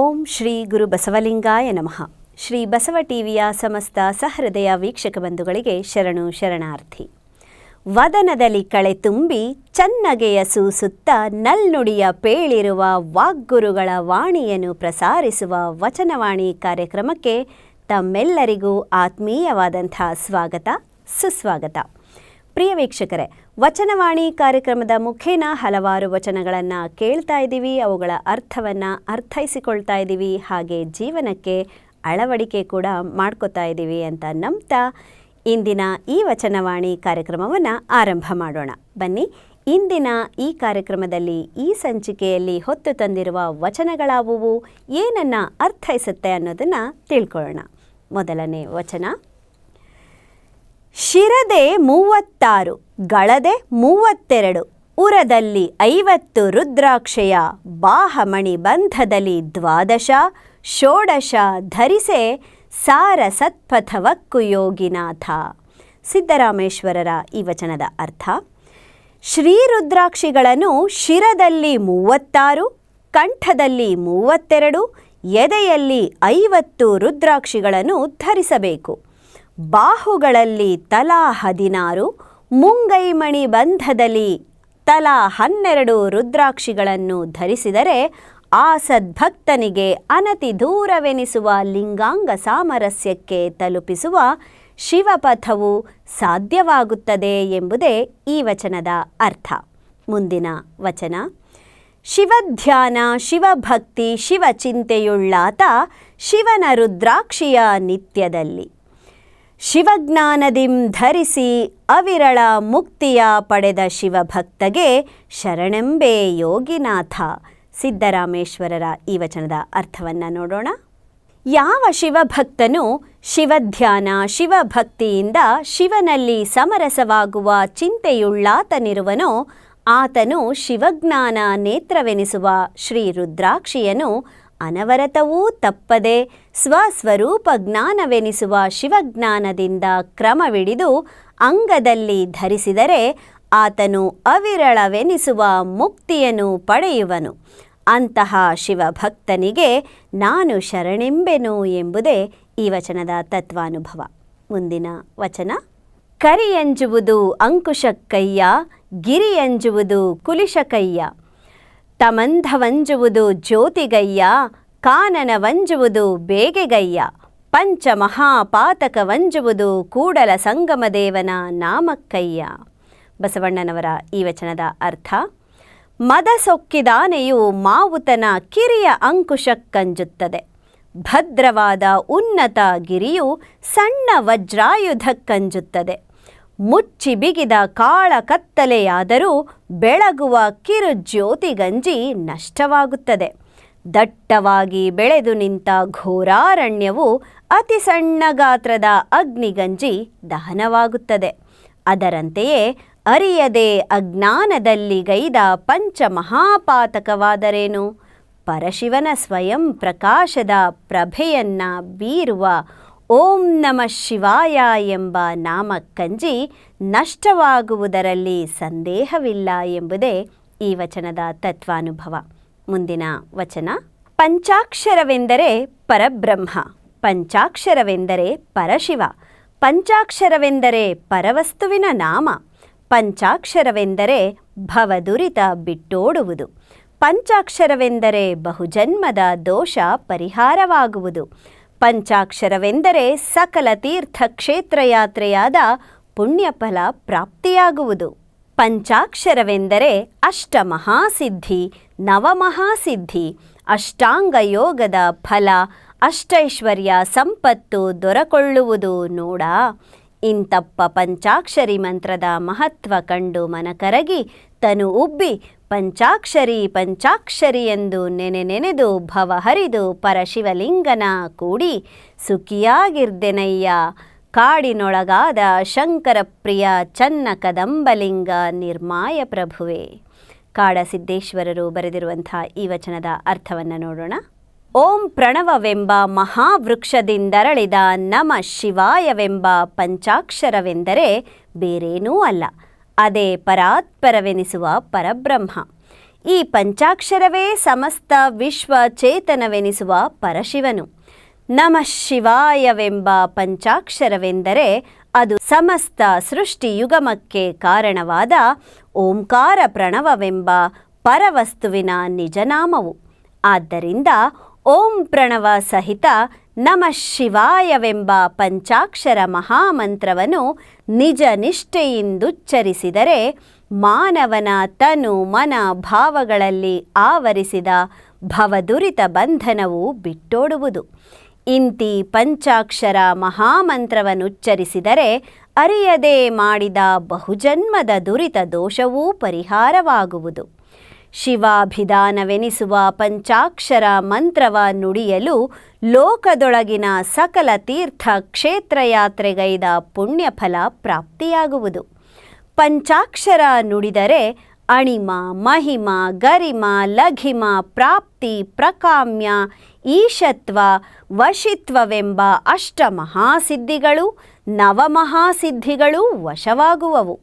ಓಂ ಶ್ರೀ ಗುರು ಬಸವಲಿಂಗಾಯ ನಮಃ. ಶ್ರೀ ಬಸವ ಟಿವಿಯ ಸಮಸ್ತ ಸಹೃದಯ ವೀಕ್ಷಕ ಬಂಧುಗಳಿಗೆ ಶರಣು ಶರಣಾರ್ಥಿ. ವದನದಲ್ಲಿ ಕಳೆ ತುಂಬಿ ಚನ್ನಗೆಯ ಸೂಸುತ್ತ ನಲ್ನುಡಿಯ ಪೇಳಿರುವ ವಾಗ್ಗುರುಗಳ ವಾಣಿಯನ್ನು ಪ್ರಸಾರಿಸುವ ವಚನವಾಣಿ ಕಾರ್ಯಕ್ರಮಕ್ಕೆ ತಮ್ಮೆಲ್ಲರಿಗೂ ಆತ್ಮೀಯವಾದಂಥ ಸ್ವಾಗತ, ಸುಸ್ವಾಗತ. ಪ್ರಿಯ ವೀಕ್ಷಕರೇ, ವಚನವಾಣಿ ಕಾರ್ಯಕ್ರಮದ ಮುಖೇನ ಹಲವಾರು ವಚನಗಳನ್ನು ಕೇಳ್ತಾ ಇದ್ದೀವಿ, ಅವುಗಳ ಅರ್ಥವನ್ನು ಅರ್ಥೈಸಿಕೊಳ್ತಾ ಇದ್ದೀವಿ, ಹಾಗೆ ಜೀವನಕ್ಕೆ ಅಳವಡಿಕೆ ಕೂಡ ಮಾಡ್ಕೋತಾ ಇದ್ದೀವಿ ಅಂತ ನಂಬ್ತಾ ಇಂದಿನ ಈ ವಚನವಾಣಿ ಕಾರ್ಯಕ್ರಮವನ್ನು ಆರಂಭ ಮಾಡೋಣ. ಬನ್ನಿ, ಇಂದಿನ ಈ ಕಾರ್ಯಕ್ರಮದಲ್ಲಿ ಈ ಸಂಚಿಕೆಯಲ್ಲಿ ಹೊತ್ತು ತಂದಿರುವ ವಚನಗಳಾವುವು, ಏನನ್ನು ಅರ್ಥೈಸುತ್ತೆ ಅನ್ನೋದನ್ನು ತಿಳ್ಕೊಳ್ಳೋಣ. ಮೊದಲನೇ ವಚನ ಶಿರದೆ ಮೂವತ್ತಾರು, ಗಳದೆ ಮೂವತ್ತೆರಡು, ಉರದಲ್ಲಿ ಐವತ್ತು ರುದ್ರಾಕ್ಷೆಯ ಬಾಹಮಣಿ ಬಂಧದಲ್ಲಿ ದ್ವಾದಶ, ಷೋಡಶ ಧರಿಸೆ ಸಾರ ಸತ್ಪಥವಕ್ಕು ಯೋಗಿನಾಥ. ಸಿದ್ದರಾಮೇಶ್ವರರ ಈ ವಚನದ ಅರ್ಥ, ಶ್ರೀ ರುದ್ರಾಕ್ಷಿಗಳನ್ನು ಶಿರದಲ್ಲಿ ಮೂವತ್ತಾರು, ಕಂಠದಲ್ಲಿ ಮೂವತ್ತೆರಡು, ಎದೆಯಲ್ಲಿ ಐವತ್ತು ರುದ್ರಾಕ್ಷಿಗಳನ್ನು ಧರಿಸಬೇಕು. ಬಾಹುಗಳಲ್ಲಿ ತಲಾ ಹದಿನಾರು, ಮುಂಗೈಮಣಿ ಬಂಧದಲ್ಲಿ ತಲಾ ಹನ್ನೆರಡು ರುದ್ರಾಕ್ಷಿಗಳನ್ನು ಧರಿಸಿದರೆ ಆ ಸದ್ಭಕ್ತನಿಗೆ ಅನತಿ ದೂರವೆನಿಸುವ ಲಿಂಗಾಂಗ ಸಾಮರಸ್ಯಕ್ಕೆ ತಲುಪಿಸುವ ಶಿವಪಥವು ಸಾಧ್ಯವಾಗುತ್ತದೆ ಎಂಬುದೇ ಈ ವಚನದ ಅರ್ಥ. ಮುಂದಿನ ವಚನ. ಶಿವಧ್ಯಾನ, ಶಿವಭಕ್ತಿ, ಶಿವಚಿಂತೆಯುಳ್ಳಾತ ಶಿವನ ರುದ್ರಾಕ್ಷಿಯ ನಿತ್ಯದಲ್ಲಿ. ಶಿವಜ್ಞಾನದಿಂ ಧರಿಸಿ ಅವಿರಳ ಮುಕ್ತಿಯ ಪಡೆದ ಶಿವಭಕ್ತಗೆ ಶರಣೆಂಬೆ ಯೋಗಿನಾಥ. ಸಿದ್ದರಾಮೇಶ್ವರರ ಈ ವಚನದ ಅರ್ಥವನ್ನು ನೋಡೋಣ. ಯಾವ ಶಿವಭಕ್ತನು ಶಿವಧ್ಯಾನ, ಶಿವಭಕ್ತಿಯಿಂದ ಶಿವನಲ್ಲಿ ಸಮರಸವಾಗುವ ಚಿಂತೆಯುಳ್ಳಾತನಿರುವನೋ, ಆತನು ಶಿವಜ್ಞಾನ ನೇತ್ರವೆನಿಸುವ ಶ್ರೀ ರುದ್ರಾಕ್ಷಿಯನು ಅನವರತವೂ ತಪ್ಪದೆ ಸ್ವಸ್ವರೂಪ ಜ್ಞಾನವೆನಿಸುವ ಶಿವಜ್ಞಾನದಿಂದ ಕ್ರಮವಿಡಿದು ಅಂಗದಲ್ಲಿ ಧರಿಸಿದರೆ ಆತನು ಅವಿರಳವೆನಿಸುವ ಮುಕ್ತಿಯನ್ನು ಪಡೆಯುವನು. ಅಂತಹ ಶಿವಭಕ್ತನಿಗೆ ನಾನು ಶರಣೆಂಬೆನು ಎಂಬುದೇ ಈ ವಚನದ ತತ್ವಾನುಭವ. ಮುಂದಿನ ವಚನ. ಕರಿಯಂಜುವುದು ಅಂಕುಶಕ್ಕಯ್ಯ, ಗಿರಿಯಂಜುವುದು ಕುಲಿಶಕಯ್ಯ ತಮಂಧವಂಜುವುದು ಜ್ಯೋತಿಗಯ್ಯ, ಕಾನನವಂಜುವುದು ಬೇಗೆಗಯ್ಯ, ಪಂಚಮಹಾಪಾತಕವಂಜುವುದು ಕೂಡಲ ಸಂಗಮದೇವನ ನಾಮಕ್ಕಯ್ಯ. ಬಸವಣ್ಣನವರ ಈ ವಚನದ ಅರ್ಥ ಮದ ಸೊಕ್ಕಿದಾನೆಯು ಮಾವುತನ ಕಿರಿಯ ಅಂಕುಶಕ್ಕಂಜುತ್ತದೆ ಭದ್ರವಾದ ಉನ್ನತ ಗಿರಿಯು ಸಣ್ಣ ವಜ್ರಾಯುಧಕ್ಕಂಜುತ್ತದೆ ಮುಚ್ಚಿ ಬಿಗಿದ ಕಾಳ ಕತ್ತಲೆಯಾದರೂ ಬೆಳಗುವ ಕಿರು ಜ್ಯೋತಿಗಂಜಿ ನಷ್ಟವಾಗುತ್ತದೆ. ದಟ್ಟವಾಗಿ ಬೆಳೆದು ನಿಂತ ಘೋರಾರಣ್ಯವು ಅತಿ ಸಣ್ಣ ಗಾತ್ರದ ಅಗ್ನಿಗಂಜಿ ದಹನವಾಗುತ್ತದೆ. ಅದರಂತೆಯೇ ಅರಿಯದೆ ಅಜ್ಞಾನದಲ್ಲಿ ಗೈದ ಪಂಚಮಹಾಪಾತಕವಾದರೇನು? ಪರಶಿವನ ಸ್ವಯಂ ಪ್ರಕಾಶದ ಪ್ರಭೆಯನ್ನ ಬೀರುವ ಓಂ ನಮ ಶಿವಾಯ ಎಂಬ ನಾಮಕ್ಕಂಜಿ ನಷ್ಟವಾಗುವುದರಲ್ಲಿ ಸಂದೇಹವಿಲ್ಲ ಎಂಬುದೇ ಈ ವಚನದ ತತ್ವಾನುಭವ. ಮುಂದಿನ ವಚನ, ಪಂಚಾಕ್ಷರವೆಂದರೆ ಪರಬ್ರಹ್ಮ, ಪಂಚಾಕ್ಷರವೆಂದರೆ ಪರಶಿವ, ಪಂಚಾಕ್ಷರವೆಂದರೆ ಪರವಸ್ತುವಿನ ನಾಮ, ಪಂಚಾಕ್ಷರವೆಂದರೆ ಭವದುರಿತ ಬಿಟ್ಟೋಡುವುದು, ಪಂಚಾಕ್ಷರವೆಂದರೆ ಬಹುಜನ್ಮದ ದೋಷ ಪರಿಹಾರವಾಗುವುದು ಪಂಚಾಕ್ಷರವೆಂದರೆ ಸಕಲ ತೀರ್ಥಕ್ಷೇತ್ರ ಯಾತ್ರೆಯಾದ ಪುಣ್ಯಫಲ ಪ್ರಾಪ್ತಿಯಾಗುವುದು. ಪಂಚಾಕ್ಷರವೆಂದರೆ ಅಷ್ಟಮಹಾಸಿದ್ಧಿ, ನವಮಹಾಸಿದ್ಧಿ ಅಷ್ಟಾಂಗ ಯೋಗದ ಫಲ, ಅಷ್ಟೈಶ್ವರ್ಯ ಸಂಪತ್ತು ದೊರಕೊಳ್ಳುವುದು ನೋಡ. ಇಂತಪ್ಪ ಪಂಚಾಕ್ಷರಿ ಮಂತ್ರದ ಮಹತ್ವ ಕಂಡು ಮನಕರಗಿ ತನು ಉಬ್ಬಿ ಪಂಚಾಕ್ಷರಿ ಪಂಚಾಕ್ಷರಿ ಎಂದು ನೆನೆ ನೆನೆದು ಭವ ಹರಿದು ಪರಶಿವಲಿಂಗನ ಕೂಡಿ ಸುಖಿಯಾಗಿರ್ದೆನಯ್ಯ. ಕಾಡಿನೊಳಗಾದ ಶಂಕರ ಪ್ರಿಯ ಚನ್ನ ಕದಂಬಲಿಂಗ ನಿರ್ಮಾಯ ಪ್ರಭುವೆ. ಕಾಡಸಿದ್ದೇಶ್ವರರು ಬರೆದಿರುವಂಥ ಈ ವಚನದ ಅರ್ಥವನ್ನು ನೋಡೋಣ. ಓಂ ಪ್ರಣವವೆಂಬ ಮಹಾವೃಕ್ಷದಿಂದರಳಿದ ನಮ ಶಿವಾಯವೆಂಬ ಪಂಚಾಕ್ಷರವೆಂದರೆ ಬೇರೇನೂ ಅಲ್ಲ. ಅದೇ ಪರಾತ್ಪರವೆನಿಸುವ ಪರಬ್ರಹ್ಮ. ಈ ಪಂಚಾಕ್ಷರವೇ ಸಮಸ್ತ ವಿಶ್ವ ಚೇತನವೆನಿಸುವ ಪರಶಿವನು. ನಮಃ ಶಿವಾಯವೆಂಬ ಪಂಚಾಕ್ಷರವೆಂದರೆ ಅದು ಸಮಸ್ತ ಸೃಷ್ಟಿಯುಗಮಕ್ಕೆ ಕಾರಣವಾದ ಓಂಕಾರ ಪ್ರಣವವೆಂಬ ಪರವಸ್ತುವಿನ ನಿಜನಾಮವು. ಆದ್ದರಿಂದ ಓಂ ಪ್ರಣವ ಸಹಿತ ನಮಃ ಶಿವಾಯವೆಂಬ ಪಂಚಾಕ್ಷರ ಮಹಾಮಂತ್ರವನ್ನು ನಿಜ ನಿಷ್ಠೆಯಿಂದುಚ್ಚರಿಸಿದರೆ ಮಾನವನ ತನು ಮನ ಭಾವಗಳಲ್ಲಿ ಆವರಿಸಿದ ಭವದುರಿತ ಬಂಧನವು ಬಿಟ್ಟೋಡುವುದು. ಇಂತಿ ಪಂಚಾಕ್ಷರ ಮಹಾಮಂತ್ರವನ್ನುಚ್ಚರಿಸಿದರೆ ಅರಿಯದೆ ಮಾಡಿದ ಬಹುಜನ್ಮದ ದುರಿತ ದೋಷವೂ ಪರಿಹಾರವಾಗುವುದು. ಶಿವಾಭಿಧಾನವೆನಿಸುವ ಪಂಚಾಕ್ಷರ ಮಂತ್ರವ ನುಡಿಯಲು ಲೋಕದೊಳಗಿನ ಸಕಲ ತೀರ್ಥ ಕ್ಷೇತ್ರಯಾತ್ರೆಗೈದ ಪುಣ್ಯಫಲ ಪ್ರಾಪ್ತಿಯಾಗುವುದು. ಪಂಚಾಕ್ಷರ ನುಡಿದರೆ ಅಣಿಮ, ಮಹಿಮ, ಗರಿಮ, ಲಘಿಮ, ಪ್ರಾಪ್ತಿ, ಪ್ರಕಾಮ್ಯ, ಈಶತ್ವ, ವಶಿತ್ವವೆಂಬ ಅಷ್ಟ ಮಹಾಸಿದ್ಧಿಗಳು ನವಮಹಾಸಿದ್ಧಿಗಳು ವಶವಾಗುವವು.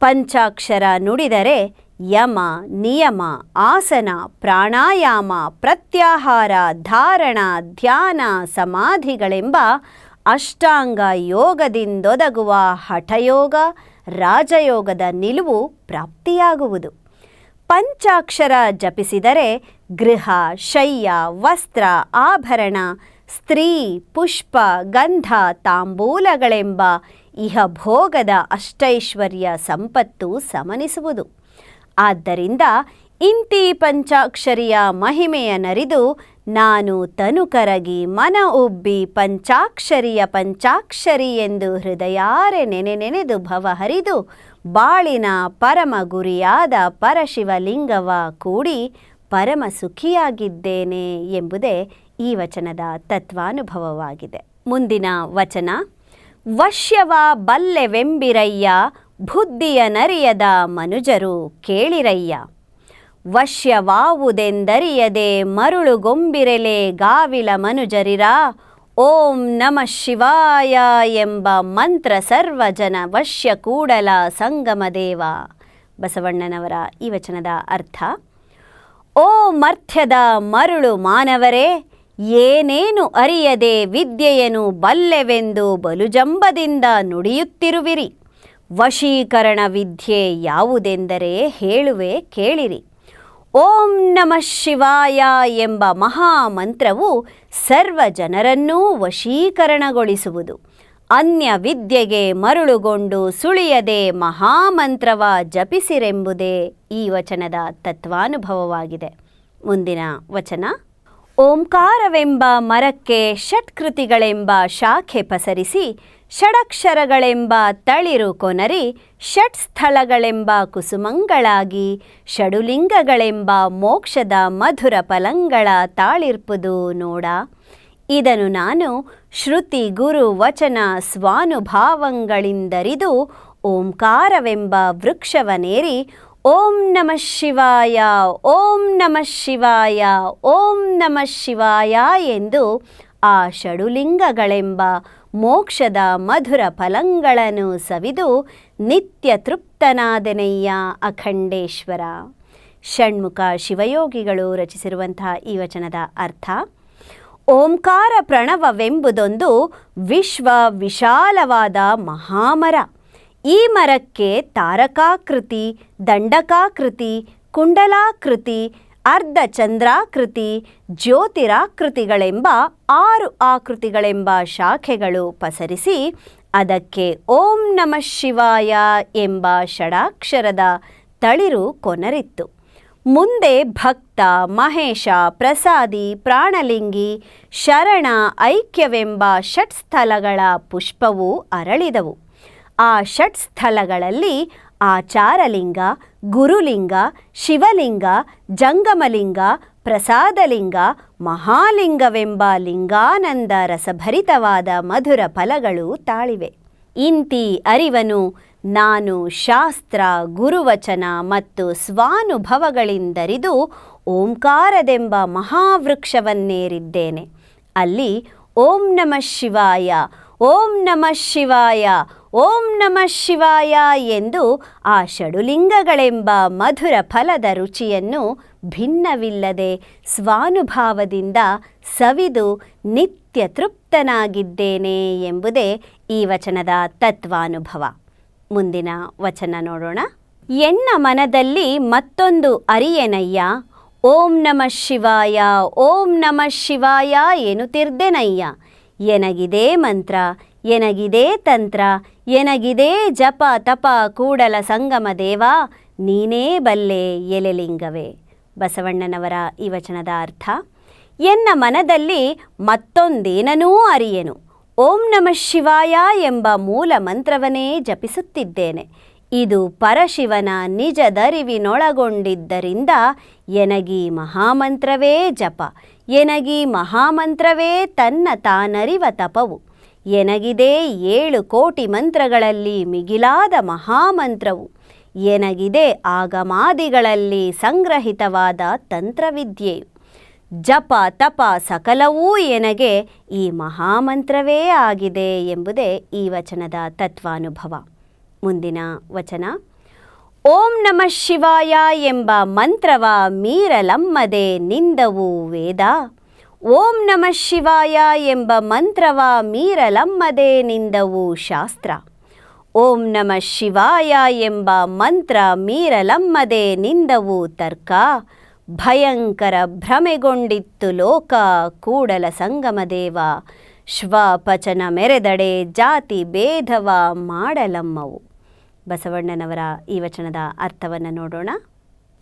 ಪಂಚಾಕ್ಷರ ನುಡಿದರೆ ಯಮ, ನಿಯಮ, ಆಸನ, ಪ್ರಾಣಾಯಾಮ, ಪ್ರತ್ಯಾಹಾರ, ಧಾರಣ, ಧ್ಯಾನ, ಸಮಾಧಿಗಳೆಂಬ ಅಷ್ಟಾಂಗ ಯೋಗದಿಂದೊದಗುವ ಹಠಯೋಗ, ರಾಜಯೋಗದ ನಿಲುವು ಪ್ರಾಪ್ತಿಯಾಗುವುದು. ಪಂಚಾಕ್ಷರ ಜಪಿಸಿದರೆ ಗೃಹ, ಶಯ್ಯ, ವಸ್ತ್ರ, ಆಭರಣ, ಸ್ತ್ರೀ, ಪುಷ್ಪ, ಗಂಧ, ತಾಂಬೂಲಗಳೆಂಬ ಇಹ ಭೋಗದ ಅಷ್ಟೈಶ್ವರ್ಯ ಸಂಪತ್ತು ಸಮನಿಸುವುದು. ಆದ್ದರಿಂದ ಇಂತಿ ಪಂಚಾಕ್ಷರಿಯ ಮಹಿಮೆಯ ನರಿದು ನಾನು ತನುಕರಗಿ ಮನ ಉಬ್ಬಿ ಪಂಚಾಕ್ಷರಿಯ ಪಂಚಾಕ್ಷರಿ ಎಂದು ಹೃದಯಾರೆ ನೆನೆ ನೆನೆದು ಭವ ಹರಿದು ಬಾಳಿನ ಪರಮ ಗುರಿಯಾದ ಪರಶಿವಲಿಂಗವ ಕೂಡಿ ಪರಮ ಸುಖಿಯಾಗಿದ್ದೇನೆ ಎಂಬುದೇ ಈ ವಚನದ ತತ್ವಾನುಭವವಾಗಿದೆ. ಮುಂದಿನ ವಚನ, ವಶ್ಯವ ಬಲ್ಲೆವೆಂಬಿರಯ್ಯ ಬುದ್ಧಿಯ ನರಿಯದ ಮನುಜರು ಕೇಳಿರಯ್ಯ. ವಶ್ಯವಾವುದೆಂದರಿಯದೆ ಮರುಳುಗೊಂಬಿರೆಲೆ ಗಾವಿಲ ಮನುಜರಿರ. ಓಂ ನಮಃ ಶಿವಾಯ ಎಂಬ ಮಂತ್ರ ಸರ್ವಜನ ವಶ್ಯ ಕೂಡಲ ಸಂಗಮದೇವ ಬಸವಣ್ಣನವರ ಈ ವಚನದ ಅರ್ಥ, ಓ ಮರ್ಥ್ಯದ ಮರುಳು ಮಾನವರೇ, ಏನೇನು ಅರಿಯದೆ ವಿದ್ಯೆಯನು ಬಲ್ಲೆವೆಂದು ಬಲುಜಂಬದಿಂದ ನುಡಿಯುತ್ತಿರುವಿರಿ. ವಶೀಕರಣ ವಿದ್ಯೆ ಯಾವುದೆಂದರೆ ಹೇಳುವೆ ಕೇಳಿರಿ. ಓಂ ನಮಃ ಶಿವಾಯ ಎಂಬ ಮಹಾಮಂತ್ರವು ಸರ್ವ ಜನರನ್ನೂ ವಶೀಕರಣಗೊಳಿಸುವುದು. ಅನ್ಯ ವಿದ್ಯೆಗೆ ಮರುಳುಗೊಂಡು ಸುಳಿಯದೆ ಮಹಾಮಂತ್ರವ ಜಪಿಸಿರೆಂಬುದೇ ಈ ವಚನದ ತತ್ವಾನುಭವವಾಗಿದೆ. ಮುಂದಿನ ವಚನ. ಓಂಕಾರವೆಂಬ ಮರಕ್ಕೆ ಷಟ್ಕೃತಿಗಳೆಂಬ ಶಾಖೆ ಪಸರಿಸಿ, ಷಡಕ್ಷರಗಳೆಂಬ ತಳಿರು ಕೊನರಿ ಷಟ್ ಸ್ಥಳಗಳೆಂಬ ಕುಸುಮಂಗಳಾಗಿ, ಷಡುಲಿಂಗಗಳೆಂಬ ಮೋಕ್ಷದ ಮಧುರ ಫಲಂಗಳ ತಾಳಿರ್ಪುದು ನೋಡ. ಇದನ್ನು ನಾನು ಶ್ರುತಿ ಗುರು ವಚನ ಸ್ವಾನುಭಾವಂಗಳಿಂದರಿದು ಓಂಕಾರವೆಂಬ ವೃಕ್ಷವನೇರಿ ಓಂ ನಮಃ ಶಿವಾಯ, ಓಂ ನಮಃ ಶಿವಾಯ, ಓಂ ನಮಃ ಶಿವಾಯ ಎಂದು ಆ ಷಡುಲಿಂಗಗಳೆಂಬ ಮೋಕ್ಷದ ಮಧುರ ಫಲಂಗಳನ್ನು ಸವಿದು ನಿತ್ಯ ತೃಪ್ತನಾದೆನಯ್ಯ ಅಖಂಡೇಶ್ವರ. ಷಣ್ಮುಖ ಶಿವಯೋಗಿಗಳು ರಚಿಸಿರುವಂತಹ ಈ ವಚನದ ಅರ್ಥ, ಓಂಕಾರ ಪ್ರಣವವೆಂಬುದೊಂದು ವಿಶ್ವ ವಿಶಾಲವಾದ ಮಹಾಮರ. ಈ ಮರಕ್ಕೆ ತಾರಕಾಕೃತಿ, ದಂಡಕಾಕೃತಿ, ಕುಂಡಲಾಕೃತಿ, ಅರ್ಧಚಂದ್ರಾಕೃತಿ, ಜ್ಯೋತಿರಾಕೃತಿಗಳೆಂಬ ಆರು ಆಕೃತಿಗಳೆಂಬ ಶಾಖೆಗಳು ಪಸರಿಸಿ ಅದಕ್ಕೆ ಓಂ ನಮಃ ಶಿವಾಯ ಎಂಬ ಷಡಾಕ್ಷರದ ತಳಿರು ಕೊನರಿತ್ತು. ಮುಂದೆ ಭಕ್ತ, ಮಹೇಶ, ಪ್ರಸಾದಿ, ಪ್ರಾಣಲಿಂಗಿ, ಶರಣ, ಐಕ್ಯವೆಂಬ ಷಟ್ಸ್ಥಲಗಳ ಪುಷ್ಪವೂ ಅರಳಿದವು. ಆ ಷಟ್ಸ್ಥಲಗಳಲ್ಲಿ ಆಚಾರಲಿಂಗ ಗುರುಲಿಂಗ, ಶಿವಲಿಂಗ, ಜಂಗಮಲಿಂಗ, ಪ್ರಸಾದಲಿಂಗ, ಮಹಾಲಿಂಗವೆಂಬ ಲಿಂಗಾನಂದ ರಸಭರಿತವಾದ ಮಧುರ ಫಲಗಳು ತಾಳಿವೆ. ಇಂತಿ ಅರಿವನು ನಾನು ಶಾಸ್ತ್ರ, ಗುರುವಚನ ಮತ್ತು ಸ್ವಾನುಭವಗಳಿಂದರಿದು ಓಂಕಾರದೆಂಬ ಮಹಾವೃಕ್ಷವನ್ನೇರಿದ್ದೇನೆ. ಅಲ್ಲಿ ಓಂ ನಮಃ ಶಿವಾಯ ಓಂ ನಮಃ ಶಿವಾಯ, ಓಂ ನಮಃ ಶಿವಾಯ ಎಂದು ಆ ಷಡುಲಿಂಗಗಳೆಂಬ ಮಧುರ ಫಲದ ರುಚಿಯನ್ನು ಭಿನ್ನವಿಲ್ಲದೆ ಸ್ವಾನುಭಾವದಿಂದ ಸವಿದು ನಿತ್ಯ ತೃಪ್ತನಾಗಿದ್ದೇನೆ ಎಂಬುದೇ ಈ ವಚನದ ತತ್ವಾನುಭವ. ಮುಂದಿನ ವಚನ ನೋಡೋಣ. ಎನ್ನ ಮನದಲ್ಲಿ ಮತ್ತೊಂದು ಅರಿಯನಯ್ಯ, ಓಂ ನಮಃ ಶಿವಾಯ, ಓಂ ನಮಃ ಶಿವಾಯ ಎನ್ನುತ್ತಿರ್ದೆನಯ್ಯ. ಎನಗಿದೆ ಮಂತ್ರ, ಎನಗಿದೆ ತಂತ್ರ, ಎನಗಿದೆ ಜಪ ತಪ ಕೂಡಲ ಸಂಗಮ ದೇವ, ನೀನೇ ಬಲ್ಲೆ ಎಲೆಲಿಂಗವೇ. ಬಸವಣ್ಣನವರ ಈ ವಚನದ ಅರ್ಥ, ಎನ್ನ ಮನದಲ್ಲಿ ಮತ್ತೊಂದೇನನೂ ಅರಿಯೆನು. ಓಂ ನಮಃ ಶಿವಾಯ ಎಂಬ ಮೂಲ ಮಂತ್ರವನ್ನೇ ಜಪಿಸುತ್ತಿದ್ದೇನೆ. ಇದು ಪರಶಿವನ ನಿಜದರಿವಿನೊಳಗೊಂಡಿದ್ದರಿಂದ ಎನಗಿ ಮಹಾಮಂತ್ರವೇ ಜಪ. ಎನಗಿ ಮಹಾಮಂತ್ರವೇ ತನ್ನ ತಾನರಿವ ತಪವು. ಎನಗಿದೆ ಏಳು ಕೋಟಿ ಮಂತ್ರಗಳಲ್ಲಿ ಮಿಗಿಲಾದ ಮಹಾಮಂತ್ರವು. ಎನಗಿದೆ ಆಗಮಾದಿಗಳಲ್ಲಿ ಸಂಗ್ರಹಿತವಾದ ತಂತ್ರವಿದ್ಯೆಯು ಜಪ ತಪ ಸಕಲವೂ ಎನಗೆ ಈ ಮಹಾಮಂತ್ರವೇ ಆಗಿದೆ ಎಂಬುದೇ ಈ ವಚನದ ತತ್ವಾನುಭವ. ಮುಂದಿನ ವಚನ. ಓಂ ನಮಃ ಶಿವಾಯ ಎಂಬ ಮಂತ್ರವ ಮೀರಲಮ್ಮದೆ ನಿಂದವು ವೇದ. ಓಂ ನಮಃ ಶಿವಾಯ ಎಂಬ ಮಂತ್ರವ ಮೀರಲಮ್ಮದೆ ನಿಂದವು ಶಾಸ್ತ್ರ. ಓಂ ನಮಃ ಶಿವಾಯ ಎಂಬ ಮಂತ್ರ ಮೀರಲಮ್ಮದೆ ನಿಂದವು ತರ್ಕ. ಭಯಂಕರ ಭ್ರಮೆಗೊಂಡಿತ್ತು ಲೋಕ ಕೂಡಲ ಸಂಗಮದೇವ ಶ್ವಪಚನ ಮೆರೆದಡೆ ಜಾತಿ ಭೇದವ ಮಾಡಲಮ್ಮವು. ಬಸವಣ್ಣನವರ ಈ ವಚನದ ಅರ್ಥವನ್ನು ನೋಡೋಣ.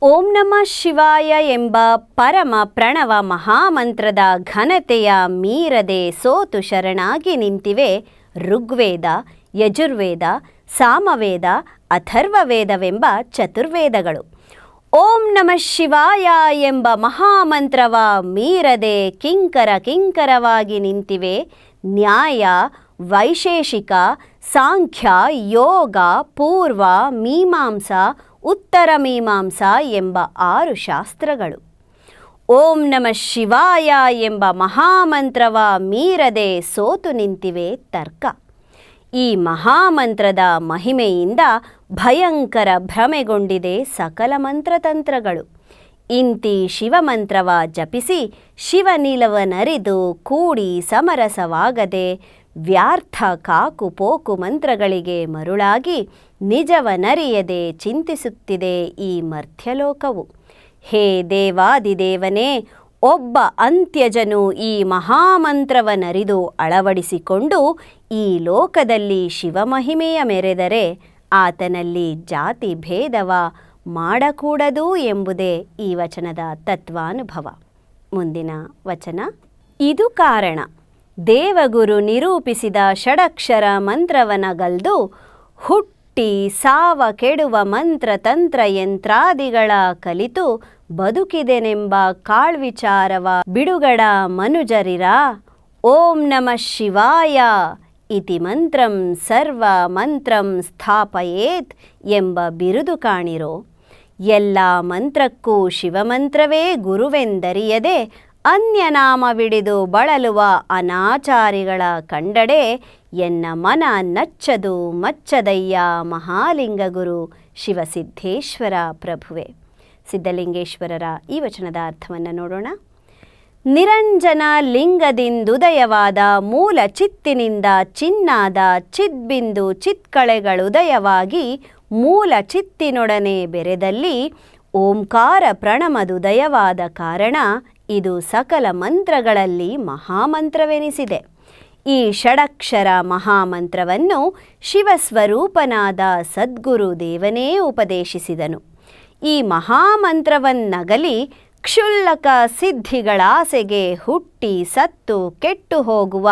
ಓಂ ನಮಃ ಶಿವಾಯ ಎಂಬ ಪರಮ ಪ್ರಣವ ಮಹಾಮಂತ್ರದ ಘನತೆಯ ಮೀರದೆ ಸೋತು ಶರಣಾಗಿ ನಿಂತಿವೆ ಋಗ್ವೇದ, ಯಜುರ್ವೇದ, ಸಾಮವೇದ, ಅಥರ್ವವೇದವೆಂಬ ಚತುರ್ವೇದಗಳು. ಓಂ ನಮಃ ಶಿವಾಯ ಎಂಬ ಮಹಾಮಂತ್ರವ ಮೀರದೆ ಕಿಂಕರ ಕಿಂಕರವಾಗಿ ನಿಂತಿವೆ ನ್ಯಾಯ ವೈಶೇಷಿಕ, ಸಾಂಖ್ಯ, ಯೋಗ, ಪೂರ್ವ, ಮೀಮಾಂಸ, ಉತ್ತರ ಮೀಮಾಂಸಾ ಎಂಬ ಆರು ಶಾಸ್ತ್ರಗಳು. ಓಂ ನಮಃ ಶಿವಾಯ ಎಂಬ ಮಹಾಮಂತ್ರವ ಮೀರದೆ ಸೋತು ನಿಂತಿವೆ ತರ್ಕ. ಈ ಮಹಾಮಂತ್ರದ ಮಹಿಮೆಯಿಂದ ಭಯಂಕರ ಭ್ರಮೆಗೊಂಡಿದೆ ಸಕಲ ಮಂತ್ರತಂತ್ರಗಳು. ಇಂತಿ ಶಿವಮಂತ್ರವ ಜಪಿಸಿ ಶಿವನಿಲವನರಿದು ಕೂಡಿ ಸಮರಸವಾಗದೆ ವ್ಯಾರ್ಥ ಕಾಕು ಪೋಕು ಮಂತ್ರಗಳಿಗೆ ಮರುಳಾಗಿ ನಿಜವನರಿಯದೆ ಚಿಂತಿಸುತ್ತಿದೆ ಈ ಮರ್ತ್ಯಲೋಕವು. ಹೇ ದೇವಾದಿದೇವನೇ, ಒಬ್ಬ ಅಂತ್ಯಜನು ಈ ಮಹಾಮಂತ್ರವನರಿದು ಅಳವಡಿಸಿಕೊಂಡು ಈ ಲೋಕದಲ್ಲಿ ಶಿವಮಹಿಮೆಯ ಮೆರೆದರೆ ಆತನಲ್ಲಿ ಜಾತಿ ಭೇದವ ಮಾಡಕೂಡದು ಎಂಬುದೇ ಈ ವಚನದ ತತ್ವಾನುಭವ. ಮುಂದಿನ ವಚನ, ಇದು ಕಾರಣ. ದೇವಗುರು ನಿರೂಪಿಸಿದ ಷಡಕ್ಷರ ಮಂತ್ರವನಗಲ್ದು ಹುಟ್ಟಿ ಸಾವ ಕೆಡುವ ಮಂತ್ರ ತಂತ್ರ ಯಂತ್ರಾದಿಗಳ ಕಲಿತು ಬದುಕಿದೆನೆಂಬ ಕಾಳ್ವಿಚಾರವ ಬಿಡುಗಡ ಮನುಜರಿರ. ಓಂ ನಮಃ ಶಿವಾಯ. ಇತಿ ಮಂತ್ರಂ ಸರ್ವ ಮಂತ್ರಂ ಸ್ಥಾಪಯೇತ್ ಎಂಬ ಬಿರುದು ಕಾಣಿರೋ. ಎಲ್ಲ ಮಂತ್ರಕ್ಕೂ ಶಿವಮಂತ್ರವೇ ಗುರುವೆಂದರಿಯದೆ ಅನ್ಯನಾಮವಿಡಿದು ಬಳಲುವ ಅನಾಚಾರಿಗಳ ಕಂಡಡೆ ಎನ್ನ ಮನ ನಚ್ಚದು ಮಚ್ಚದಯ್ಯ ಮಹಾಲಿಂಗಗುರು ಶಿವಸಿದ್ಧೇಶ್ವರ ಪ್ರಭುವೆ. ಸಿದ್ಧಲಿಂಗೇಶ್ವರರ ಈ ವಚನದ ಅರ್ಥವನ್ನು ನೋಡೋಣ. ನಿರಂಜನ ಲಿಂಗದಿಂದುದಯವಾದ ಮೂಲ ಚಿತ್ತಿನಿಂದ ಚಿನ್ನಾದ ಚಿದ್ಬಿಂದು ಚಿತ್ಕಳೆಗಳುದಯವಾಗಿ ಮೂಲ ಚಿತ್ತಿನೊಡನೆ ಬೆರೆದಲ್ಲಿ ಓಂಕಾರ ಪ್ರಣಮದುದಯವಾದ ಕಾರಣ ಇದು ಸಕಲ ಮಂತ್ರಗಳಲ್ಲಿ ಮಹಾಮಂತ್ರವೆನಿಸಿದೆ. ಈ ಷಡಕ್ಷರ ಮಹಾಮಂತ್ರವನ್ನು ಶಿವಸ್ವರೂಪನಾದ ಸದ್ಗುರು ದೇವನೇ ಉಪದೇಶಿಸಿದನು. ಈ ಮಹಾಮಂತ್ರವನ್ನಗಲಿ ಕ್ಷುಲ್ಲಕ ಸಿದ್ಧಿಗಳಾಸೆಗೆ ಹುಟ್ಟಿ ಸತ್ತು ಕೆಟ್ಟು ಹೋಗುವ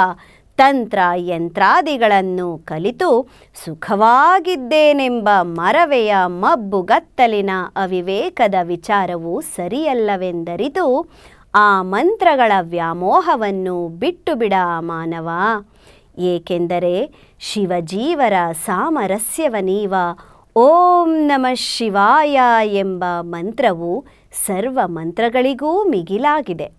ತಂತ್ರ ಯಂತ್ರಾದಿಗಳನ್ನು ಕಲಿತು ಸುಖವಾಗಿದ್ದೇನೆಂಬ ಮರವೆಯ ಮಬ್ಬುಗತ್ತಲಿನ ಅವಿವೇಕದ ವಿಚಾರವು ಸರಿಯಲ್ಲವೆಂದರಿತು ಆ ಮಂತ್ರಗಳ ವ್ಯಾಮೋಹವನ್ನು ಬಿಟ್ಟು ಬಿಡ ಮಾನವ. ಏಕೆಂದರೆ ಶಿವಜೀವರ ಸಾಮರಸ್ಯವನೀವ. ಓಂ ನಮಃ ಶಿವಾಯ ಎಂಬ ಮಂತ್ರವು ಸರ್ವ ಮಂತ್ರಗಳಿಗೂ ಮಿಗಿಲಾಗಿದೆ.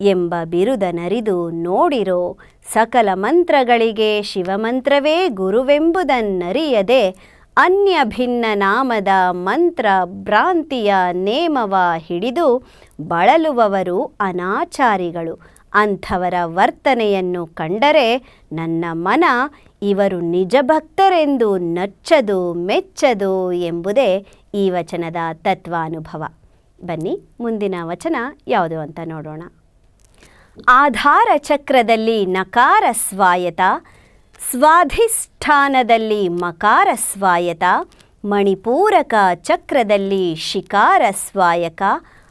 ಎಂಬ ಬಿರುದನರಿದು ನೋಡಿರೋ ಸಕಲ ಮಂತ್ರಗಳಿಗೆ ಶಿವಮಂತ್ರವೇ ಗುರುವೆಂಬುದನ್ನರಿಯದೆ ಅನ್ಯ ಭಿನ್ನ ನಾಮದ ಮಂತ್ರ ಭ್ರಾಂತಿಯ ನೇಮವ ಹಿಡಿದು ಬಳಲುವವರು ಅನಾಚಾರಿಗಳು. ಅಂಥವರ ವರ್ತನೆಯನ್ನು ಕಂಡರೆ ನನ್ನ ಮನ ಇವರು ನಿಜ ಭಕ್ತರೆಂದು ನಚ್ಚದು ಮೆಚ್ಚದು ಎಂಬುದೇ ಈ ವಚನದ ತತ್ವಾನುಭವ. ಬನ್ನಿ, ಮುಂದಿನ ವಚನ ಯಾವುದು ಅಂತ ನೋಡೋಣ. ಆಧಾರ ಚಕ್ರದಲ್ಲಿ ನಕಾರ ಸ್ವಾಯತ ಸ್ವಾಧಿಷ್ಠಾನದಲ್ಲಿ ಮಕಾರ ಸ್ವಾಯತ, ಮಣಿಪೂರಕ ಚಕ್ರದಲ್ಲಿ ಶಿಕಾರ ಸ್ವಾಯಕ,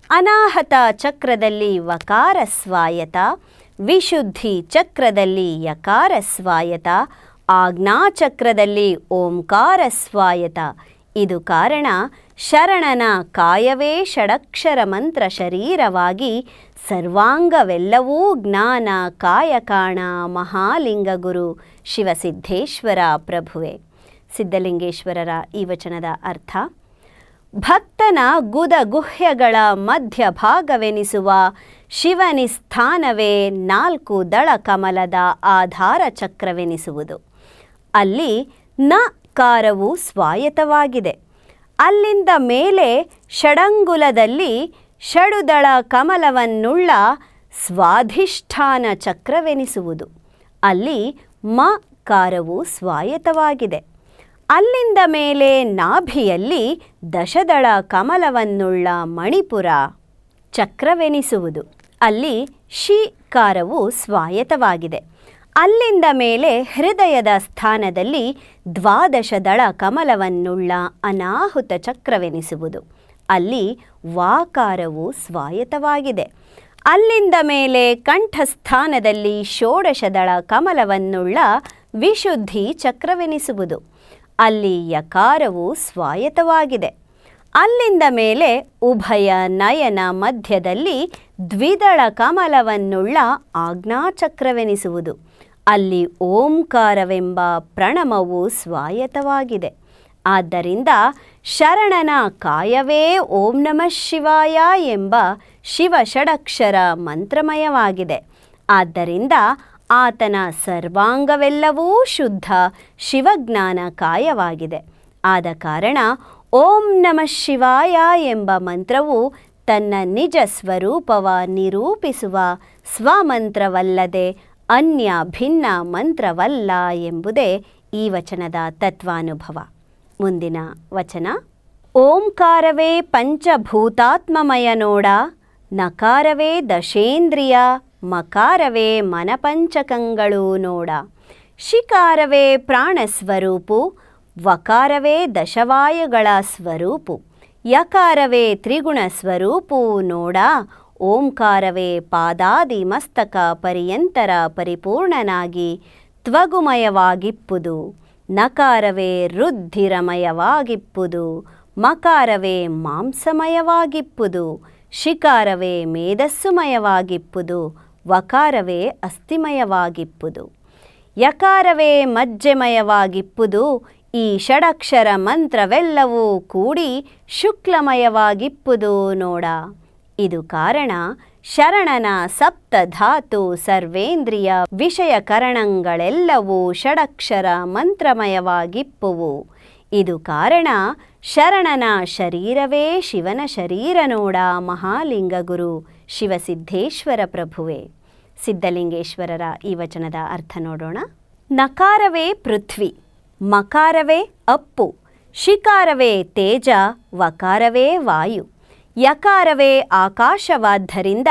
ಅನಾಹತ ಚಕ್ರದಲ್ಲಿ ವಕಾರ ಸ್ವಾಯತ, ವಿಶುದ್ಧಿ ಚಕ್ರದಲ್ಲಿ ಯಕಾರ ಸ್ವಾಯತ ಆಜ್ಞಾಚಕ್ರದಲ್ಲಿ ಓಂಕಾರ ಸ್ವಾಯತ ಇದು ಕಾರಣ ಶರಣನ ಕಾಯವೇ ಷಡಕ್ಷರ ಮಂತ್ರ ಶರೀರವಾಗಿ ಸರ್ವಾಂಗವೆಲ್ಲವೂ ಜ್ಞಾನ ಕಾಯಕಾಣ ಮಹಾಲಿಂಗ ಗುರು ಶಿವಸಿದ್ಧೇಶ್ವರ ಪ್ರಭುವೆ. ಸಿದ್ಧಲಿಂಗೇಶ್ವರರ ಈ ವಚನದ ಅರ್ಥ, ಭಕ್ತನ ಗುದ ಗುಹ್ಯಗಳ ಮಧ್ಯಭಾಗವೆನಿಸುವ ಶಿವನಿಸ್ಥಾನವೇ ನಾಲ್ಕು ದಳ ಕಮಲದ ಆಧಾರ ಚಕ್ರವೆನಿಸುವುದು ಅಲ್ಲಿ ನ ಕಾರವು ಸ್ವಾಯತವಾಗಿದೆ ಅಲ್ಲಿಂದ ಮೇಲೆ ಷಡಂಗುಲದಲ್ಲಿ ಷಡುದಳ ಕಮಲವನ್ನುಳ್ಳ ಸ್ವಾಧಿಷ್ಠಾನ ಚಕ್ರವೆನಿಸುವುದು. ಅಲ್ಲಿ ಮ ಕಾರವು ಸ್ವಾಯತವಾಗಿದೆ ಅಲ್ಲಿಂದ ಮೇಲೆ ನಾಭಿಯಲ್ಲಿ ದಶದಳ ಕಮಲವನ್ನುಳ್ಳ ಮಣಿಪುರ ಚಕ್ರವೆನಿಸುವುದು. ಅಲ್ಲಿ ಶಿ ಕಾರವು ಸ್ವಾಯತವಾಗಿದೆ ಅಲ್ಲಿಂದ ಮೇಲೆ ಹೃದಯದ ಸ್ಥಾನದಲ್ಲಿ ದ್ವಾದಶದಳ ಕಮಲವನ್ನುಳ್ಳ ಅನಾಹುತ ಚಕ್ರವೆನಿಸುವುದು. ಅಲ್ಲಿ ವಾಕಾರವು ಸ್ವಾಯತವಾಗಿದೆ ಅಲ್ಲಿಂದ ಮೇಲೆ ಕಂಠಸ್ಥಾನದಲ್ಲಿ ಷೋಡಶದಳ ಕಮಲವನ್ನುಳ್ಳ ವಿಶುದ್ಧಿ ಚಕ್ರವೆನಿಸುವುದು. ಅಲ್ಲಿ ಯಕಾರವು ಸ್ವಾಯತವಾಗಿದೆ ಅಲ್ಲಿಂದ ಮೇಲೆ ಉಭಯ ನಯನ ಮಧ್ಯದಲ್ಲಿ ದ್ವಿದಳ ಕಮಲವನ್ನುಳ್ಳ ಆಜ್ಞಾಚಕ್ರವೆನಿಸುವುದು. ಅಲ್ಲಿ ಓಂಕಾರವೆಂಬ ಪ್ರಣಮವು ಸ್ವಾಯತವಾಗಿದೆ ಆದ್ದರಿಂದ ಶರಣನ ಕಾಯವೇ ಓಂ ನಮಃ ಶಿವಾಯ ಎಂಬ ಶಿವ ಷಡಕ್ಷರ ಮಂತ್ರಮಯವಾಗಿದೆ. ಆದ್ದರಿಂದ ಆತನ ಸರ್ವಾಂಗವೆಲ್ಲವೂ ಶುದ್ಧ ಶಿವಜ್ಞಾನ ಕಾಯವಾಗಿದೆ. ಆದ ಕಾರಣ ಓಂ ನಮಃ ಶಿವಾಯ ಎಂಬ ಮಂತ್ರವು ತನ್ನ ನಿಜ ಸ್ವರೂಪವ ನಿರೂಪಿಸುವ ಸ್ವಮಂತ್ರವಲ್ಲದೆ ಅನ್ಯ ಭಿನ್ನ ಮಂತ್ರವಲ್ಲ ಎಂಬುದೇ ಈ ವಚನದ ತತ್ವಾನುಭವ. ಮುಂದಿನ ವಚನ, ಓಂಕಾರವೇ ಪಂಚಭೂತಾತ್ಮಮಯ ನೋಡ, ನಕಾರವೇ ದಶೇಂದ್ರಿಯ, ಮಕಾರವೇ ಮನಪಂಚಕಂಗಳು ನೋಡ. ಶಿಕಾರವೇ ಪ್ರಾಣಸ್ವರೂಪು, ವಕಾರವೇ ದಶವಾಯುಗಳ ಸ್ವರೂಪು, ಯಕಾರವೇ ತ್ರಿಗುಣ ಸ್ವರೂಪು ನೋಡ. ಓಂಕಾರವೇ ಪಾದಾದಿ ಮಸ್ತಕ ಪರ್ಯಂತರ ಪರಿಪೂರ್ಣನಾಗಿ ತ್ವಗುಮಯವಾಗಿಪ್ಪುದು. ನಕಾರವೇ ರುದ್ಧಿರಮಯವಾಗಿಪ್ಪುದು. ಮಕಾರವೇ ಮಾಂಸಮಯವಾಗಿಪ್ಪುದು. ಶಿಕಾರವೇ ಮೇಧಸ್ಸುಮಯವಾಗಿಪ್ಪುದು. ವಕಾರವೇ ಅಸ್ಥಿಮಯವಾಗಿಪ್ಪುದು. ಯಕಾರವೇ ಮಜ್ಜೆಮಯವಾಗಿಪ್ಪುದು. ಈ ಷಡಕ್ಷರ ಮಂತ್ರವೆಲ್ಲವೂ ಕೂಡಿ ಶುಕ್ಲಮಯವಾಗಿಪ್ಪುದು ನೋಡ. ಇದು ಕಾರಣ ಶರಣನ ಸಪ್ತ ಧಾತು ಸರ್ವೇಂದ್ರಿಯ ವಿಷಯಕರಣಗಳೆಲ್ಲವೂ ಷಡಕ್ಷರ ಮಂತ್ರಮಯವಾಗಿಪ್ಪುವು. ಇದು ಕಾರಣ ಶರಣನ ಶರೀರವೇ ಶಿವನ ಶರೀರ ನೋಡ ಮಹಾಲಿಂಗ ಗುರು ಶಿವಸಿದ್ಧೇಶ್ವರ ಪ್ರಭುವೆ. ಸಿದ್ಧಲಿಂಗೇಶ್ವರರ ಈ ವಚನದ ಅರ್ಥ ನೋಡೋಣ. ನಕಾರವೇ ಪೃಥ್ವಿ, ಮಕಾರವೇ ಅಪ್ಪು, ಶಿಕಾರವೇ ತೇಜ, ವಕಾರವೇ ವಾಯು. ಯಕಾರವೇ ಆಕಾಶವಾದ್ದರಿಂದ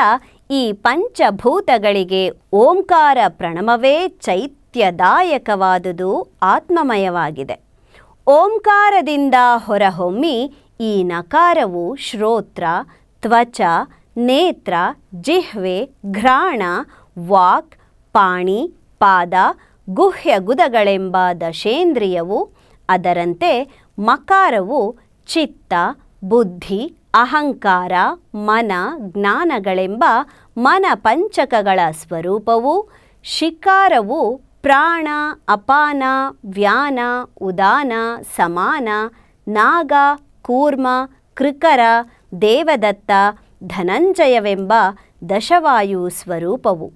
ಈ ಪಂಚಭೂತಗಳಿಗೆ ಓಂಕಾರ ಪ್ರಣಮವೇ ಚೈತ್ಯದಾಯಕವಾದುದು ಆತ್ಮಮಯವಾಗಿದೆ. ಓಂಕಾರದಿಂದ ಹೊರಹೊಮ್ಮಿ ಈ ನಕಾರವು ಶ್ರೋತ್ರ, ತ್ವಚ, ನೇತ್ರ, ಜಿಹ್ವೆ, ಘ್ರಾಣ, ವಾಕ್, ಪಾಣಿ, ಪಾದ, ಗುಹ್ಯ ಗುದಗಳೆಂಬ ದಶೇಂದ್ರಿಯವು ಅದರಂತೆ ಮಕಾರವು ಚಿತ್ತ, ಬುದ್ಧಿ ಅಹಂಕಾರ, ಮನ, ಜ್ಞಾನಗಳೆಂಬ ಮನ ಪಂಚಕಗಳ ಸ್ವರೂಪವು, ಶಿಕಾರವು ಪ್ರಾಣ, ಅಪಾನ, ವ್ಯಾನ, ಉದಾನ, ಸಮಾನ, ನಾಗ, ಕೂರ್ಮ, ಕೃಕರ, ದೇವದತ್ತ, ಧನಂಜಯವೆಂಬ ದಶವಾಯು ಸ್ವರೂಪವು.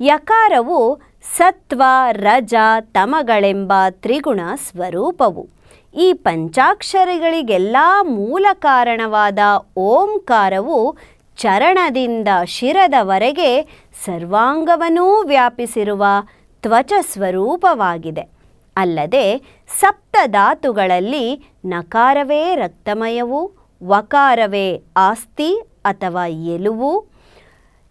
ಯಕಾರವು ಸತ್ವ, ರಜ, ತಮಗಳೆಂಬ ತ್ರಿಗುಣ ಸ್ವರೂಪವು. ಈ ಪಂಚಾಕ್ಷರಿಗಳಿಗೆಲ್ಲ ಮೂಲ ಕಾರಣವಾದ ಓಂಕಾರವು ಚರಣದಿಂದ ಶಿರದವರೆಗೆ ಸರ್ವಾಂಗವನ್ನೂ ವ್ಯಾಪಿಸಿರುವ ತ್ವಚ ಸ್ವರೂಪವಾಗಿದೆ ಅಲ್ಲದೆ ಸಪ್ತಧಾತುಗಳಲ್ಲಿ ನಕಾರವೇ ರಕ್ತಮಯವು, ವಕಾರವೇ ಆಸ್ತಿ ಅಥವಾ ಎಲುವು,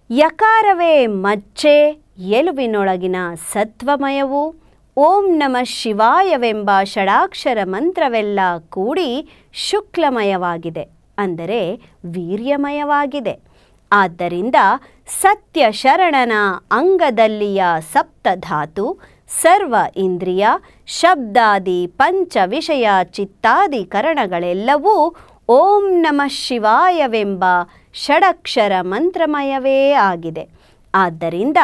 ಯಕಾರವೇ ಮಚ್ಚೆ, ಎಲುವಿನೊಳಗಿನ ಸತ್ವಮಯವು ಓಂ ನಮ ಶಿವಾಯವೆಂಬ ಷಡಾಕ್ಷರ ಮಂತ್ರವೆಲ್ಲ ಕೂಡಿ ಶುಕ್ಲಮಯವಾಗಿದೆ, ಅಂದರೆ ವೀರ್ಯಮಯವಾಗಿದೆ. ಆದ್ದರಿಂದ ಸತ್ಯ ಶರಣನ ಅಂಗದಲ್ಲಿಯ ಸಪ್ತಧಾತು, ಸರ್ವ ಇಂದ್ರಿಯ, ಶಬ್ದಾದಿ, ಪಂಚ ವಿಷಯ, ಚಿತ್ತಾದಿಕರಣಗಳೆಲ್ಲವೂ ಓಂ ನಮಃ ಶಿವಾಯವೆಂಬ ಷಡಕ್ಷರ ಮಂತ್ರಮಯವೇ ಆಗಿದೆ. ಆದ್ದರಿಂದ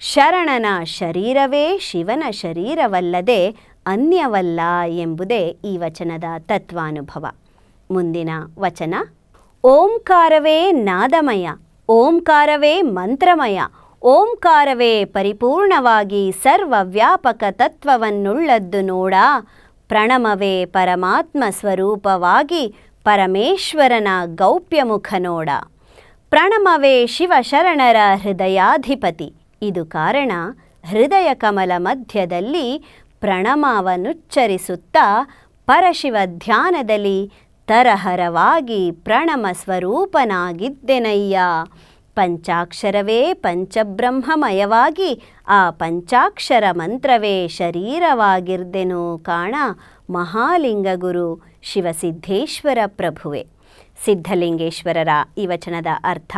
ಶರಣನ ಶರೀರವೇ ಶಿವನ ಶರೀರವಲ್ಲದೆ ಅನ್ಯವಲ್ಲ ಎಂಬುದೇ ಈ ವಚನದ ತತ್ವಾನುಭವ. ಮುಂದಿನ ವಚನ, ಓಂಕಾರವೇ ನಾದಮಯ, ಓಂಕಾರವೇ ಮಂತ್ರಮಯ, ಓಂಕಾರವೇ ಪರಿಪೂರ್ಣವಾಗಿ ಸರ್ವವ್ಯಾಪಕ ತತ್ವವನ್ನುಳ್ಳದ್ದು ನೋಡ, ಪ್ರಣಮವೇ ಪರಮಾತ್ಮ ಸ್ವರೂಪವಾಗಿ ಪರಮೇಶ್ವರನ ಗೌಪ್ಯಮುಖ ನೋಡ. ಪ್ರಣಮವೇ ಶಿವಶರಣರ ಹೃದಯಾಧಿಪತಿ. ಇದು ಕಾರಣ ಹೃದಯ ಕಮಲ ಮಧ್ಯದಲ್ಲಿ ಪ್ರಣಮವನ್ನುಚ್ಚರಿಸುತ್ತಾ ಪರಶಿವ ಧ್ಯಾನದಲ್ಲಿ ತರಹರವಾಗಿ ಪ್ರಣಮ ಸ್ವರೂಪನಾಗಿದ್ದೆನಯ್ಯ. ಪಂಚಾಕ್ಷರವೇ ಪಂಚಬ್ರಹ್ಮಮಯವಾಗಿ ಆ ಪಂಚಾಕ್ಷರ ಮಂತ್ರವೇ ಶರೀರವಾಗಿರ್ದೆನೋ ಕಾಣ ಮಹಾಲಿಂಗಗುರು ಶಿವಸಿದ್ಧೇಶ್ವರ ಪ್ರಭುವೆ. ಸಿದ್ಧಲಿಂಗೇಶ್ವರರ ಈ ವಚನದ ಅರ್ಥ,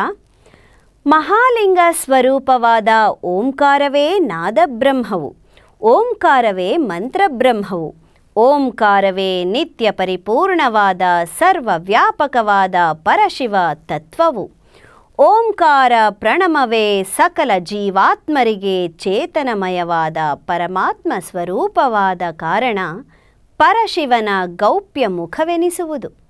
ಮಹಾಲಿಂಗ ಸ್ವರೂಪವಾದ ಓಂಕಾರವೇ ನಾದಬ್ರಹ್ಮವು, ಓಂಕಾರವೇ ಮಂತ್ರಬ್ರಹ್ಮವು, ಓಂಕಾರವೇ ನಿತ್ಯ ಪರಿಪೂರ್ಣವಾದ ಸರ್ವವ್ಯಾಪಕವಾದ ಪರಶಿವ ತತ್ವವು, ಓಂಕಾರ ಪ್ರಣಮವೇ ಸಕಲ ಜೀವಾತ್ಮರಿಗೆ ಚೇತನಮಯವಾದ ಪರಮಾತ್ಮ ಸ್ವರೂಪವಾದ ಕಾರಣ ಪರಶಿವನ ಗೌಪ್ಯ ಮುಖವೆನಿಸುವುದು.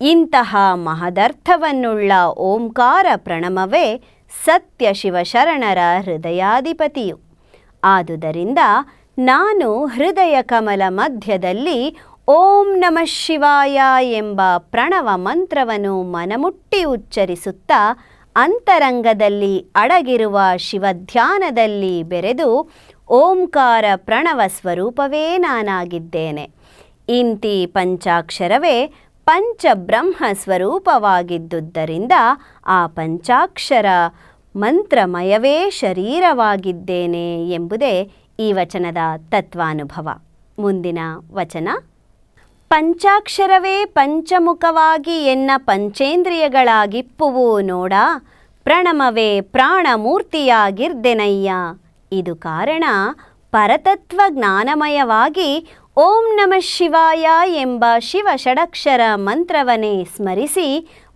ಇಂತಹ ಮಹದರ್ಥವನ್ನುಳ್ಳ ಓಂಕಾರ ಪ್ರಣಮವೇ ಸತ್ಯ ಶಿವಶರಣರ ಹೃದಯಾಧಿಪತಿಯು. ಆದುದರಿಂದ ನಾನು ಹೃದಯ ಕಮಲ ಮಧ್ಯದಲ್ಲಿ ಓಂ ನಮಃ ಶಿವಾಯ ಎಂಬ ಪ್ರಣವ ಮಂತ್ರವನ್ನು ಮನಮುಟ್ಟಿ ಉಚ್ಚರಿಸುತ್ತಾ ಅಂತರಂಗದಲ್ಲಿ ಅಡಗಿರುವ ಶಿವಧ್ಯಾನದಲ್ಲಿ ಬೆರೆದು ಓಂಕಾರ ಪ್ರಣವ ಸ್ವರೂಪವೇ ನಾನಾಗಿದ್ದೇನೆ. ಇಂತಿ ಪಂಚಾಕ್ಷರವೇ ಪಂಚಬ್ರಹ್ಮ ಸ್ವರೂಪವಾಗಿದ್ದುದರಿಂದ ಆ ಪಂಚಾಕ್ಷರ ಮಂತ್ರಮಯವೇ ಶರೀರವಾಗಿದ್ದೇನೆ ಎಂಬುದೇ ಈ ವಚನದ ತತ್ವಾನುಭವ. ಮುಂದಿನ ವಚನ. ಪಂಚಾಕ್ಷರವೇ ಪಂಚಮುಖವಾಗಿ ಎನ್ನ ಪಂಚೇಂದ್ರಿಯಗಳಾಗಿಪ್ಪುವು ನೋಡ, ಪ್ರಣಮವೇ ಪ್ರಾಣಮೂರ್ತಿಯಾಗಿರ್ದೆನಯ್ಯ. ಇದು ಕಾರಣ ಪರತತ್ವ ಜ್ಞಾನಮಯವಾಗಿ ಓಂ ನಮಃ ಶಿವಾಯ ಎಂಬ ಶಿವ ಷಡಕ್ಷರ ಮಂತ್ರವನೇ ಸ್ಮರಿಸಿ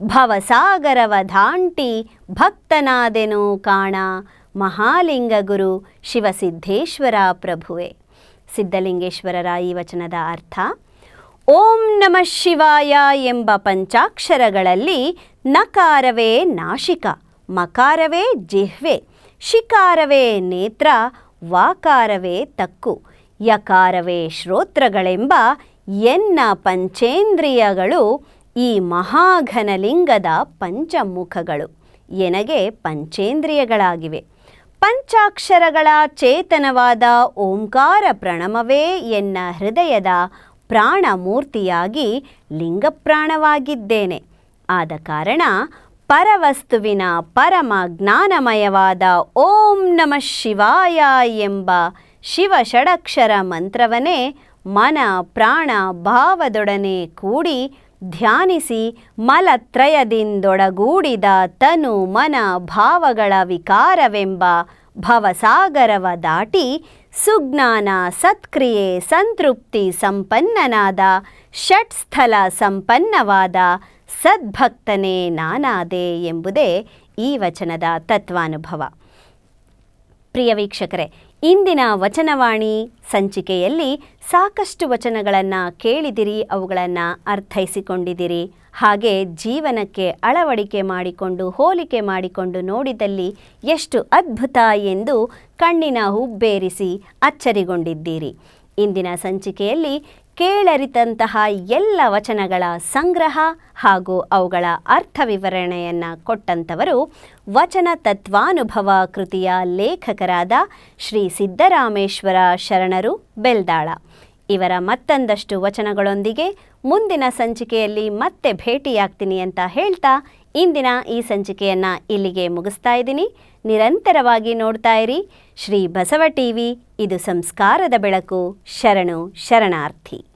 ಭವಸಾಗರವ ಧಾಂಟಿ ಭಕ್ತನಾದೆನು ಕಾಣ ಮಹಾಲಿಂಗ ಗುರು ಶಿವಸಿದ್ಧೇಶ್ವರ ಪ್ರಭುವೆ. ಸಿದ್ಧಲಿಂಗೇಶ್ವರರ ಈ ವಚನದ ಅರ್ಥ, ಓಂ ನಮಃ ಶಿವಾಯ ಎಂಬ ಪಂಚಾಕ್ಷರಗಳಲ್ಲಿ ನಕಾರವೇ ನಾಶಿಕ, ಮಕಾರವೇ ಜಿಹ್ವೆ, ಶಿಕಾರವೇ ನೇತ್ರ, ವಾಕಾರವೇ ತಕ್ಕು ಯಕಾರವೇ ಶ್ರೋತ್ರಗಳೆಂಬ ಎನ್ನ ಪಂಚೇಂದ್ರಿಯಗಳು ಈ ಮಹಾಘನಲಿಂಗದ ಪಂಚಮುಖಗಳು. ಎನಗೆ ಪಂಚೇಂದ್ರಿಯಗಳಾಗಿವೆ. ಪಂಚಾಕ್ಷರಗಳ ಚೇತನವಾದ ಓಂಕಾರ ಪ್ರಣಮವೇ ಎನ್ನ ಹೃದಯದ ಪ್ರಾಣಮೂರ್ತಿಯಾಗಿ ಲಿಂಗಪ್ರಾಣವಾಗಿದ್ದೇನೆ. ಆದ ಕಾರಣ ಪರವಸ್ತುವಿನ ಪರಮ ಜ್ಞಾನಮಯವಾದ ಓಂ ನಮಃ ಶಿವಾಯ ಎಂಬ ಶಿವ ಷಡಕ್ಷರ ಮಂತ್ರವನ್ನೇ ಮನ ಪ್ರಾಣ ಭಾವದೊಡನೆ ಕೂಡಿ ಧ್ಯಾನಿಸಿ ಮಲತ್ರಯದಿಂದೊಡಗೂಡಿದ ತನು ಮನ ಭಾವಗಳ ವಿಕಾರವೆಂಬ ಭವಸಾಗರವ ದಾಟಿ ಸುಜ್ಞಾನ ಸತ್ಕ್ರಿಯೆ ಸಂತೃಪ್ತಿ ಸಂಪನ್ನನಾದ ಷಟ್ಸ್ಥಲ ಸಂಪನ್ನವಾದ ಸದ್ಭಕ್ತನೇ ನಾನಾದೆ ಎಂಬುದೇ ಈ ವಚನದ ತತ್ವಾನುಭವ. ಪ್ರಿಯ ವೀಕ್ಷಕರೇ ಇಂದಿನ ವಚನವಾಣಿ ಸಂಚಿಕೆಯಲ್ಲಿ ಸಾಕಷ್ಟು ವಚನಗಳನ್ನು ಕೇಳಿದಿರಿ, ಅವುಗಳನ್ನು ಅರ್ಥೈಸಿಕೊಂಡಿದಿರಿ. ಹಾಗೆ ಜೀವನಕ್ಕೆ ಅಳವಡಿಕೆ ಮಾಡಿಕೊಂಡು, ಹೋಲಿಕೆ ಮಾಡಿಕೊಂಡು ನೋಡಿದಲ್ಲಿ ಎಷ್ಟು ಅದ್ಭುತ ಎಂದು ಕಣ್ಣಿನ ಹುಬ್ಬೇರಿಸಿ ಅಚ್ಚರಿಗೊಂಡಿದ್ದೀರಿ. ಇಂದಿನ ಸಂಚಿಕೆಯಲ್ಲಿ ಕೇಳರಿತಂತಹ ಎಲ್ಲ ವಚನಗಳ ಸಂಗ್ರಹ ಹಾಗೂ ಅವುಗಳ ಅರ್ಥ ವಿವರಣೆಯನ್ನು ಕೊಟ್ಟಂಥವರು ವಚನ ತತ್ವಾನುಭವ ಕೃತಿಯ ಲೇಖಕರಾದ ಶ್ರೀ ಸಿದ್ದರಾಮೇಶ್ವರ ಶರಣರು ಬೆಲ್ದಾಳ. ಇವರ ಮತ್ತೊಂದಷ್ಟು ವಚನಗಳೊಂದಿಗೆ ಮುಂದಿನ ಸಂಚಿಕೆಯಲ್ಲಿ ಮತ್ತೆ ಭೇಟಿಯಾಗ್ತೀನಿ ಅಂತ ಹೇಳ್ತಾ ಇಂದಿನ ಈ ಸಂಚಿಕೆಯನ್ನು ಇಲ್ಲಿಗೆ ಮುಗಿಸ್ತಾ ಇದ್ದೀನಿ. ನಿರಂತರವಾಗಿ ನೋಡ್ತಾ ಇರಿ. ಶ್ರೀ ಬಸವ ಟಿವಿ ಇದು ಸಂಸ್ಕಾರದ ಬೆಳಕು. ಶರಣು ಶರಣಾರ್ಥಿ.